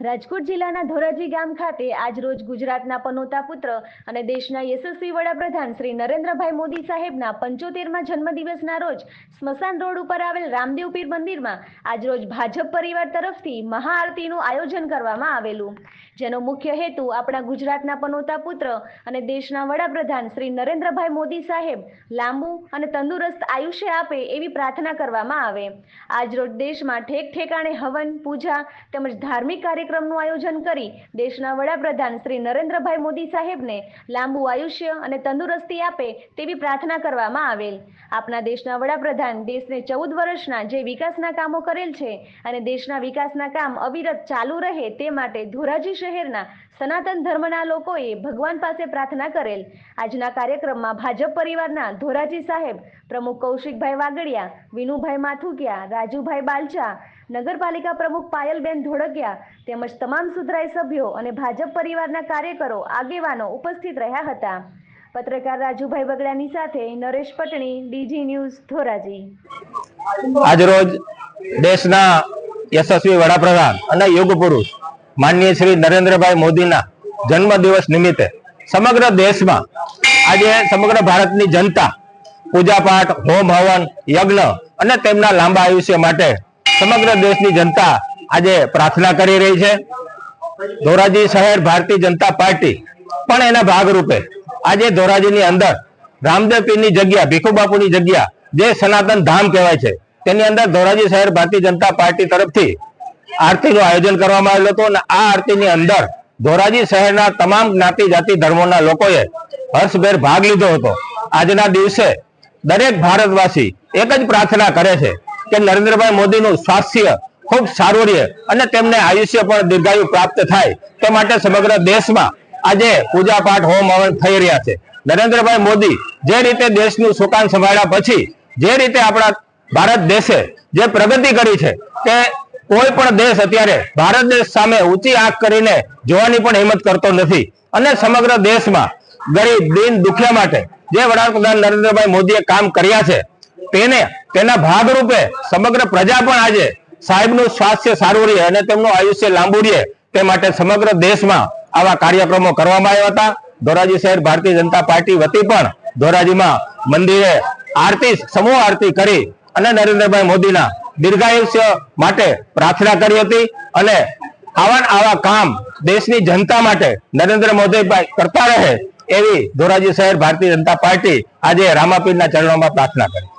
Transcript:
રાજકોટ જિલ્લાના ધોરાજી ગામ ખાતે આજ રોજ ગુજરાતના પનોતા પુત્ર અને દેશના યશસ્વી વડાપ્રધાન શ્રી નરેન્દ્રભાઈ મોદી સાહેબના પંચોતેરમાં જન્મદિવસના રોજ સ્મશાન રોડ ઉપર આવેલ રામદેવ પીર મંદિરમાં આજ રોજ ભાજપ પરિવાર તરફથી મહાઆરતીનું આયોજન કરવામાં આવેલું. જેનો મુખ્ય હેતુ આપણા ગુજરાતના પનોતા પુત્ર અને દેશના વડાપ્રધાન શ્રી નરેન્દ્રભાઈ મોદી સાહેબ લાંબુ અને તંદુરસ્ત આયુષ્ય આપે એવી પ્રાર્થના કરવામાં આવે. આજરોજ દેશમાં ઠેક ઠેકાણે હવન, પૂજા તેમજ ધાર્મિક કાર્યક્રમનું આયોજન કરી દેશના વડાપ્રધાન શ્રી નરેન્દ્રભાઈ મોદી સાહેબને લાંબુ આયુષ્ય અને તંદુરસ્તી આપે તેવી પ્રાર્થના કરવામાં આવેલ. આપના દેશના વડાપ્રધાન દેશને ચૌદ વર્ષના જે વિકાસના કામો કરેલ છે અને દેશના વિકાસના કામ અવિરત ચાલુ રહે તે માટે ધોરાજી શહેરના સનાતન ધર્મના લોકોએ ભગવાન પાસે પ્રાર્થના કરેલ. આજના કાર્યક્રમમાં ભાજપ પરિવારના ધોરાજી સાહેબ, પ્રમુખ કૌશિકભાઈ વાગડિયા, વિનુભાઈ માથુકિયા, રાજુભાઈ બાલચા, નગરપાલિકા પ્રમુખ પાયલબેન ધોળકિયા તેમજ તમામ સુધરાઈ સભ્યો અને ભાજપ પરિવારના કાર્યકરો, આગેવાનો ઉપસ્થિત રહ્યા હતા. પત્રકાર રાજુભાઈ બગડાની સાથે નરેશ પટણી, ડીજી ન્યૂઝ, ધોરાજી. આજરોજ દેશના યશસ્વી વડાપ્રધાન અને યુગ પુરુષ માનનીય શ્રી નરેન્દ્રભાઈ મોદીના જન્મ દિવસ નિમિત્તે સમગ્ર દેશમાં આજે સમગ્ર ભારતની જનતા પૂજાપાઠ હોમ હવન, યજ્ઞ અને તેમના લાંબા આયુષ્ય માટે સમગ્ર દેશની જનતા આજે પ્રાર્થના કરી રહી છે. ધોરાજી શહેર ભારતીય જનતા પાર્ટી પણ એના ભાગરૂપે આજે ધોરાજીની અંદર રામદેવ પીરની જગ્યા ભીખુ બાપુની જગ્યા જે સનાતન ધામ કહેવાય છે, તેની અંદર ધોરાજી શહેર ભારતીય જનતા પાર્ટી તરફથી આરતીનું આયોજન કરવામાં આવેલું હતું અને આ આરતીની અંદર ધોરાજી શહેરના તમામ જ્ઞાતિ જાતિ ધર્મોના લોકોએ હર્ષભેર ભાગ લીધો હતો. આજના દિવસે દરેક ભારતવાસી એક જ પ્રાર્થના કરે છે કે નરેન્દ્રભાઈ મોદીનું સ્વાસ્થ્ય ખૂબ સારું રહે અને તેમને આયુષ્ય પણ દીર્ઘાયુ પ્રાપ્ત થાય તે માટે સમગ્ર દેશમાં આજે પૂજા પાઠ હોમ હવન થઈ રહ્યા છે. નરેન્દ્રભાઈ મોદી જે રીતે દેશનું સુકાન સંભાળ્યા પછી, જે રીતે આપણા ભારત દેશે જે પ્રગતિ કરી છે કે કોઈ પણ દેશ અત્યારે ભારત દેશ સામે ઊંચી આંખ કરીને જોવાની પણ હિંમત કરતો નથી. અને સમગ્ર દેશમાં ગરીબ, દિન દુખ્યા માટે જે વડાપ્રધાન નરેન્દ્રભાઈ મોદીએ કામ કર્યા છે, તેને, તેના ભાગરૂપે સમગ્ર પ્રજા પણ આજે સાહેબનું સ્વાસ્થ્ય સારું રહે અને તેમનું આયુષ્ય લાંબુ રહે તે માટે સમગ્ર દેશમાં આવા કાર્યક્રમો કરવામાં આવ્યા હતા. ધોરાજી શહેર ભારતીય જનતા પાર્ટી વતી પણ ધોરાજીમાં મંદિરે આરતી, સમૂહ આરતી કરી અને નરેન્દ્રભાઈ મોદીના દીર્ઘાયુષ્ય માટે પ્રાર્થના કરી હતી અને આવા આવા કામ દેશની જનતા માટે નરેન્દ્ર મોદીભાઈ કરતા રહે એવી ધોરાજી શહેર ભારતીય જનતા પાર્ટી આજે રામાપીરના ચરણોમાં પ્રાર્થના કરી.